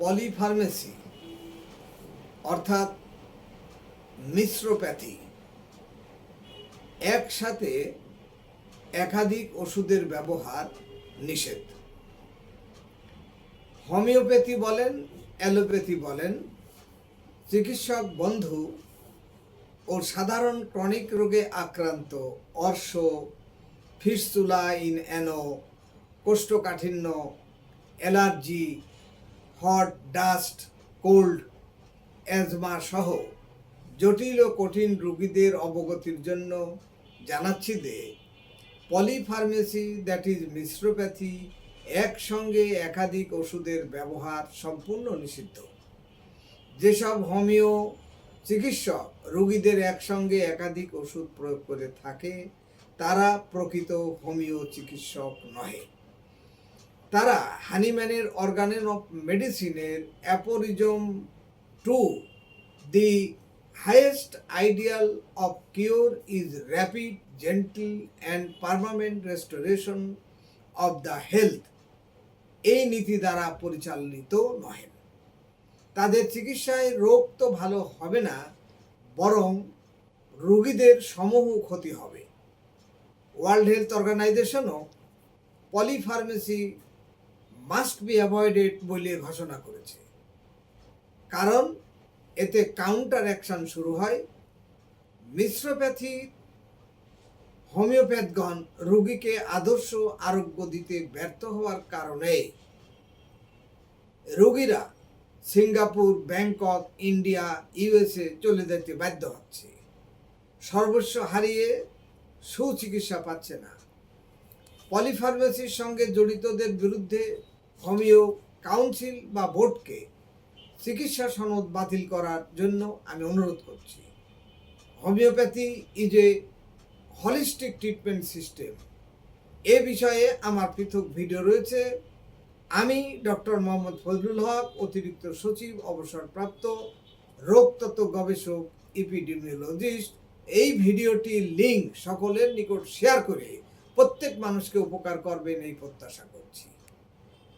পলিফার্মেসি অর্থাৎ মিশ্রপ্যাথি, একসাথে একাধিক ওষুধের ব্যবহার নিষেধ। হোমিওপ্যাথি বলেন, অ্যালোপ্যাথি বলেন, চিকিৎসক বন্ধু ও সাধারণ ক্রনিক রোগে আক্রান্ত অর্শ ফিসচুলা ইন অ্যানো কোষ্ঠকাঠিন্য, allergy hot dust cold asthma সহ জটিল ও কঠিন রোগীদের অবগতির জন্য জানাচ্ছি যে পলিফার্মেসি দ্যাট ইজ মিশ্রপ্যাথি, একসঙ্গে একাধিক ওষুধের ব্যবহার সম্পূর্ণ নিষিদ্ধ। যেসব হোমিও চিকিৎসক রোগীদের একসঙ্গে একাধিক ওষুধ প্রয়োগ করে থাকে, তারা প্রকৃত হোমিও চিকিৎসক নহে। তারা হানিম্যানের অর্গানেন অফ মেডিসিনের aphorism two the highest ideal of cure is rapid, gentle, and permanent restoration of the health. এই নীতি দ্বারা পরিচালিত নহে। তাদের চিকিৎসায় রোগ তো ভালো হবে না, বরং রোগীদের সমূহ ক্ষতি হবে। ওয়ার্ল্ড হেলথ অর্গানাইজেশনও পলিফার্মেসি মাস্ট বি অ্যাভয়েডেড বলে ঘোষণা করেছে। কারণ এতে কাউন্টার অ্যাকশন শুরু হয়। মিশ্রপ্যাথি হোমিওপ্যাথগণ রোগীকে আদর্শ আরোগ্য দিতে ব্যর্থ হওয়ার কারণে। রোগীরা সিঙ্গাপুর, ব্যাংকক, ইন্ডিয়া, ইউএসএ চলে যেতে বাধ্য হচ্ছে। সর্বস্ব হারিয়ে সুচিকিৎসা পাচ্ছে না। পলিফার্মেসির সঙ্গে জড়িতদের বিরুদ্ধে হোমিও কাউন্সিল বা বোর্ডকে চিকিৎসা সনদ বাতিল করার জন্য আমি অনুরোধ করছি। Homeopathy is a holistic treatment system এ বিষয়ে আমার পৃথক ভিডিও রয়েছে। আমি ডক্টর মোহাম্মদ ফজলুল হক, অতিরিক্ত সচিব, অবসরপ্রাপ্ত রোগতত্ত্ব গবেষক ইপিডেমিওলজিস্ট এই ভিডিওটির লিঙ্ক সকলের নিকট শেয়ার করে প্রত্যেক মানুষকে উপকার করবেন এই প্রত্যাশা করছি।